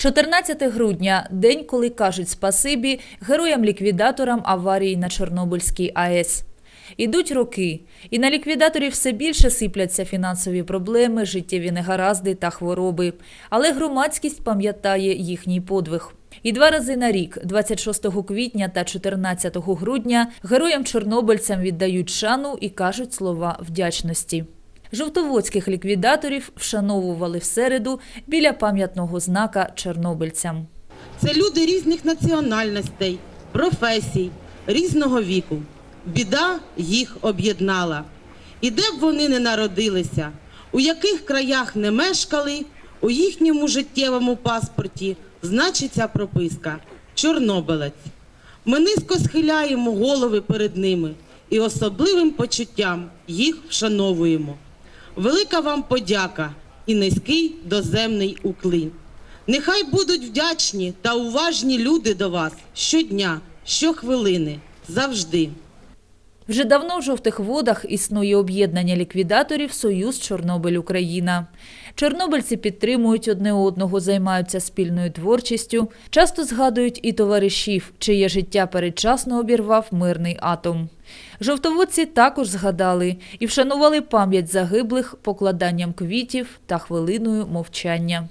14 грудня день, коли кажуть спасибі героям-ліквідаторам аварії на Чорнобильській АЕС. Ідуть роки, і на ліквідаторів все більше сипляться фінансові проблеми, життєві негаразди та хвороби. Але громадськість пам'ятає їхній подвиг. І два рази на рік, 26 квітня та 14 грудня, героям-чорнобильцям віддають шану і кажуть слова вдячності. Жовтоводських ліквідаторів вшановували в середу біля пам'ятного знака чорнобильцям. Це люди різних національностей, професій, різного віку. Біда їх об'єднала. І де б вони не народилися, у яких краях не мешкали, у їхньому життєвому паспорті значиться прописка Чорнобилець. Ми низько схиляємо голови перед ними і особливим почуттям їх вшановуємо. Велика вам подяка і низький доземний уклін. Нехай будуть вдячні та уважні люди до вас щодня, щохвилини, завжди. Вже давно в жовтих водах існує об'єднання ліквідаторів Союз Чорнобиль Україна. Чорнобильці підтримують одне одного, займаються спільною творчістю, часто згадують і товаришів, чиє життя передчасно обірвав мирний атом. Жовтоводці також згадали і вшанували пам'ять загиблих покладанням квітів та хвилиною мовчання.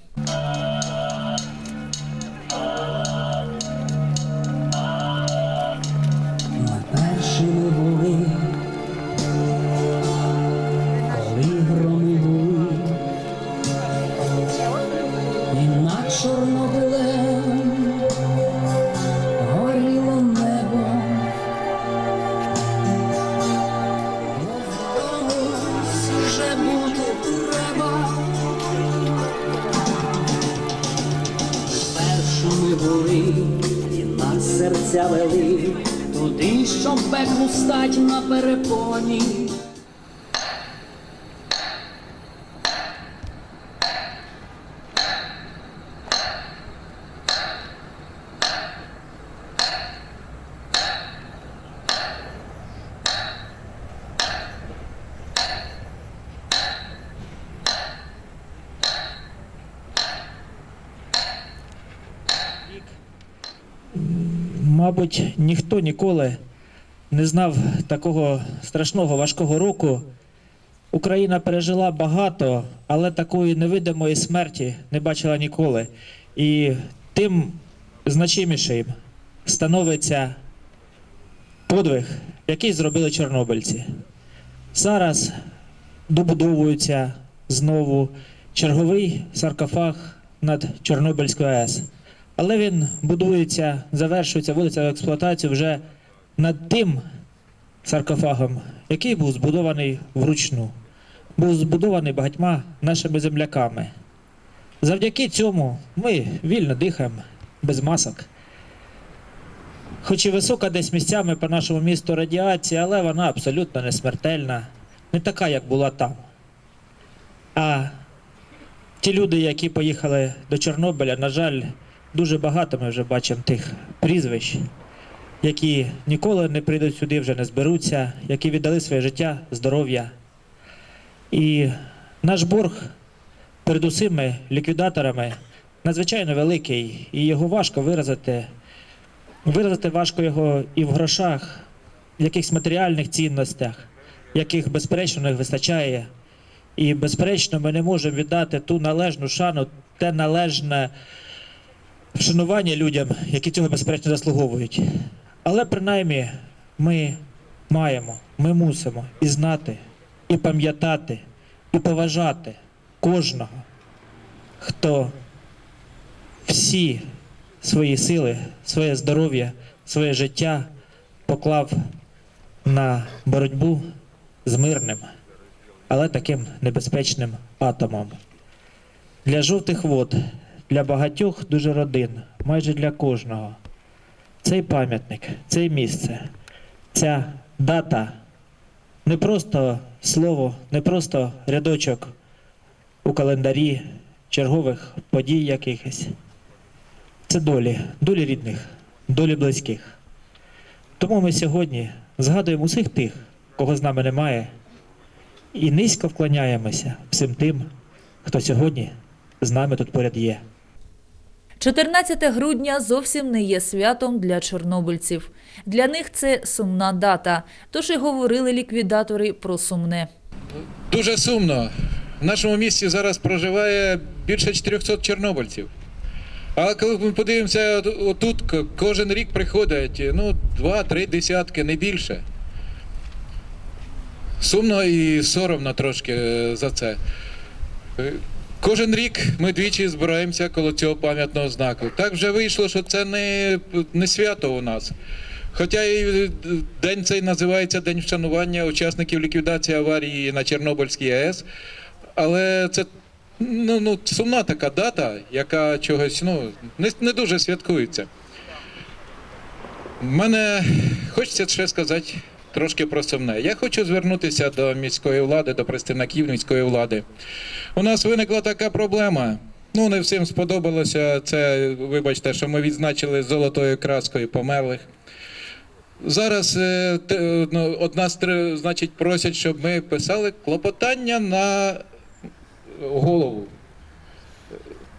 Серця вели, туди, що пеклу стать на перепоні. Мабуть, ніхто ніколи не знав такого страшного важкого року. Україна пережила багато, але такої невидимої смерті не бачила ніколи. І тим значимішим становиться подвиг, який зробили чорнобильці. Зараз добудовується знову черговий саркофаг над Чорнобильською АЕС. Але він будується, завершується, вводиться в експлуатацію вже над тим саркофагом, який був збудований вручну, був збудований багатьма нашими земляками. Завдяки цьому ми вільно дихаємо без масок. Хоч і висока десь місцями по нашому місту радіація, але вона абсолютно не смертельна, не така, як була там. А ті люди, які поїхали до Чорнобиля, на жаль, дуже багато ми вже бачимо тих прізвищ, які ніколи не прийдуть сюди, вже не зберуться, які віддали своє життя, здоров'я. І наш борг перед усіми ліквідаторами надзвичайно великий, і його важко виразити. Виразити важко його і в грошах, в якихось матеріальних цінностях, яких безперечно не вистачає. І безперечно, ми не можемо віддати ту належну шану, те належне вшанування людям, які цього безперечно заслуговують. Але принаймні ми маємо, ми мусимо і знати, і пам'ятати, і поважати кожного, хто всі свої сили, своє здоров'я, своє життя поклав на боротьбу з мирним, але таким небезпечним атомом. Для жовтих вод, для багатьох дуже родин, майже для кожного. Цей пам'ятник, це місце, ця дата не просто слово, не просто рядочок у календарі чергових подій якихось. Це долі, долі рідних, долі близьких. Тому ми сьогодні згадуємо усіх тих, кого з нами немає, і низько вклоняємося всім тим, хто сьогодні з нами тут поряд є. 14 грудня зовсім не є святом для чорнобильців. Для них це сумна дата, тож і говорили ліквідатори про сумне. Дуже сумно. В нашому місті зараз проживає більше 400 чорнобильців. А коли ми подивимося, от- отут кожен рік приходять ну, два-три десятки, не більше. Сумно і соромно трошки е, за це. Кожен рік ми двічі збираємося коло цього пам'ятного знаку. Так вже вийшло, що це не, не свято у нас. Хоча і е, день цей називається День вшанування учасників ліквідації аварії на Чорнобильській АЕС. Але це ну, ну, сумна така дата, яка чогось ну, не, не дуже святкується. Мене хочеться ще сказати трошки про. Я хочу звернутися до міської влади, до представників міської влади. У нас виникла така проблема. Ну, не всім сподобалося це, вибачте, що ми відзначили золотою краскою померлих. Зараз е, ну, од нас значить, просять, щоб ми писали клопотання на голову.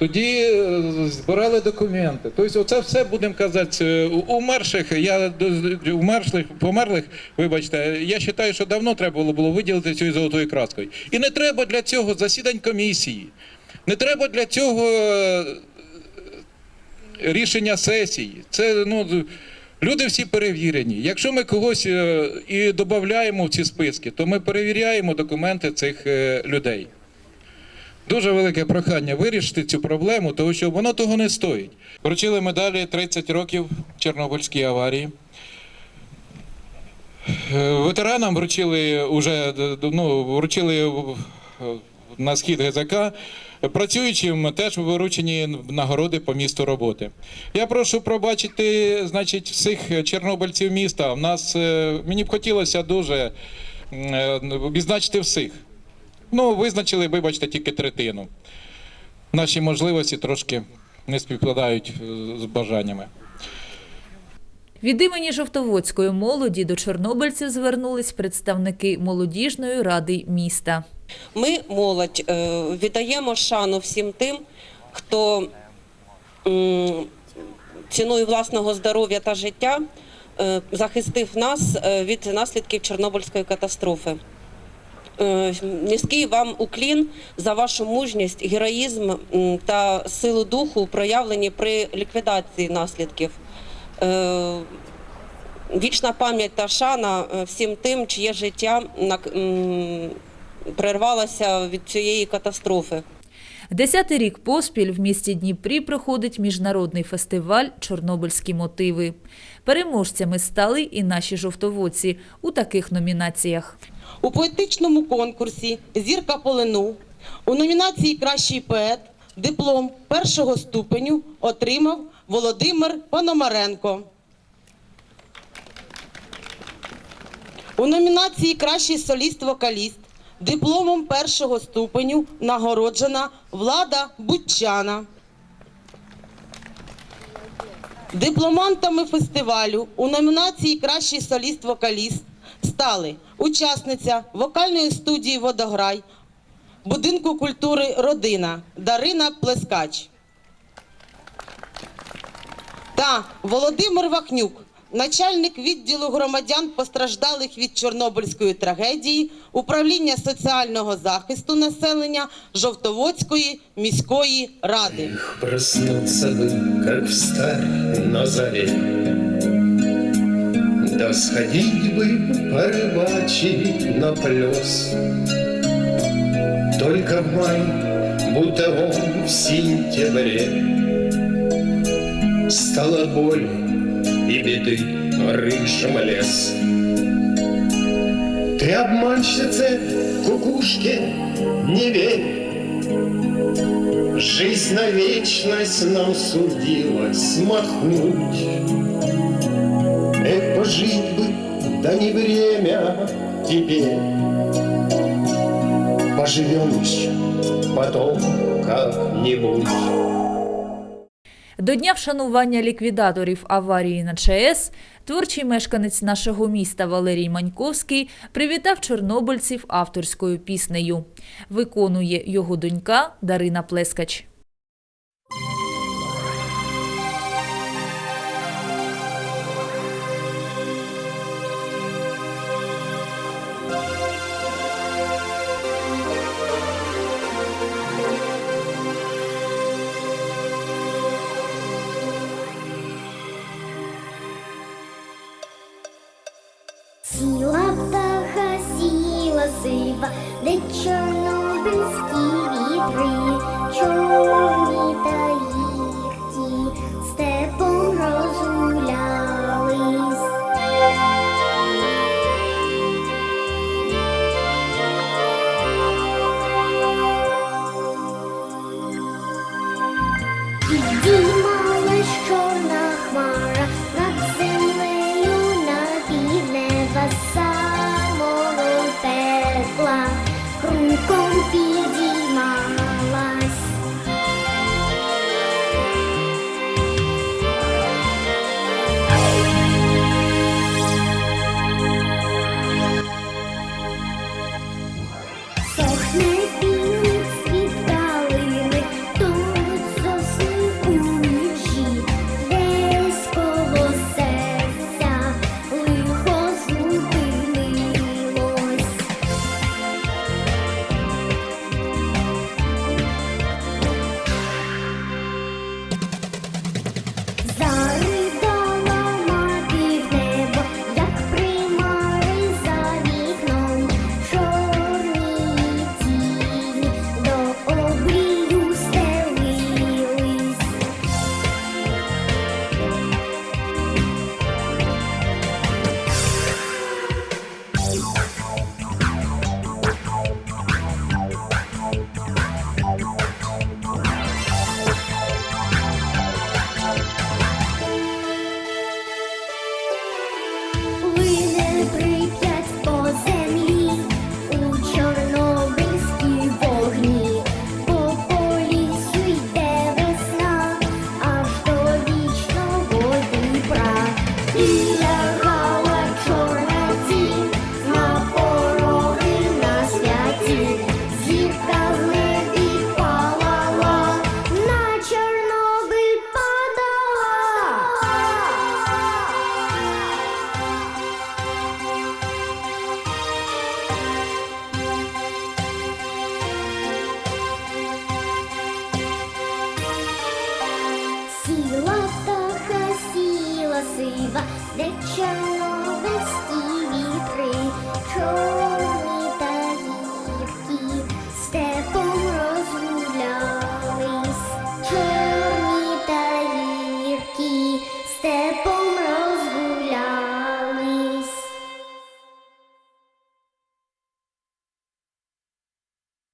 Тоді е, збирали документи. Тобто, оце все будемо казати. е, Умерших, я до- умершлих, померлих, вибачте, я вважаю, що давно треба було, виділити цією золотою краскою. І не треба для цього засідань комісії. Не треба для цього е, рішення сесії. Це ну. Люди всі перевірені. Якщо ми когось е, і додаємо в ці списки, то ми перевіряємо документи цих е, людей. Дуже велике прохання вирішити цю проблему, тому що воно того не стоїть. Вручили медалі 30 років Чорнобильській аварії. Е, Ветеранам вручили уже ну, вручили на схід ГЗК. Працюючим теж виручені нагороди по місту роботи. Я прошу пробачити, значить, всіх чорнобильців міста. У нас е, мені б хотілося дуже е, відзначити всіх. Ну, визначили, вибачте, тільки третину. Наші можливості трошки не співпадають е, з бажаннями. Від імені Жовтоводської молоді до чорнобильців звернулись представники молодіжної ради міста. Ми, молодь, е, віддаємо шану всім тим, хто ціною власного здоров'я та життя е, захистив нас від наслідків Чорнобильської катастрофи. Е, Низький вам уклін за вашу мужність, героїзм та силу духу, проявлені при ліквідації наслідків. Е, Вічна пам'ять та шана е, всім тим, чиє життя прервалося від цієї катастрофи. Десятий рік поспіль в місті Дніпрі проходить міжнародний фестиваль Чорнобильські мотиви. Переможцями стали і наші жовтоводці у таких номінаціях. У поетичному конкурсі Зірка полину у номінації Кращий поет диплом першого ступеню отримав Володимир Пономаренко. У номінації Кращий соліст-вокаліст дипломом першого ступеню нагороджена Влада Бутчана. Дипломантами фестивалю у номінації Кращий соліст-вокаліст стали учасниця вокальної студії Водограй будинку культури Родина Дарина Плескач та Володимир Вахнюк, начальник відділу громадян постраждалих від Чорнобильської трагедії управління соціального захисту населення Жовтоводської міської ради. Эх, проснуться бы, как встать на заре, Да сходить бы порыбачить на плес. Только в май, будто он в сентябре, Стала боль и беды рыжим лес. Ты обманщице кукушке не верь, Жизнь на вечность нам судилась махнуть. Эх, пожить бы, да не время теперь. Поживем еще потом как-нибудь. До дня вшанування ліквідаторів аварії на ЧАЕС творчий мешканець нашого міста Валерій Маньковський привітав чорнобильців авторською піснею. Виконує його донька Дарина Плескач. Сіла птаха, сіла сива, де чорнобильські вітри, чорні та їхті степом розгулялись. Де чорновесті вітри.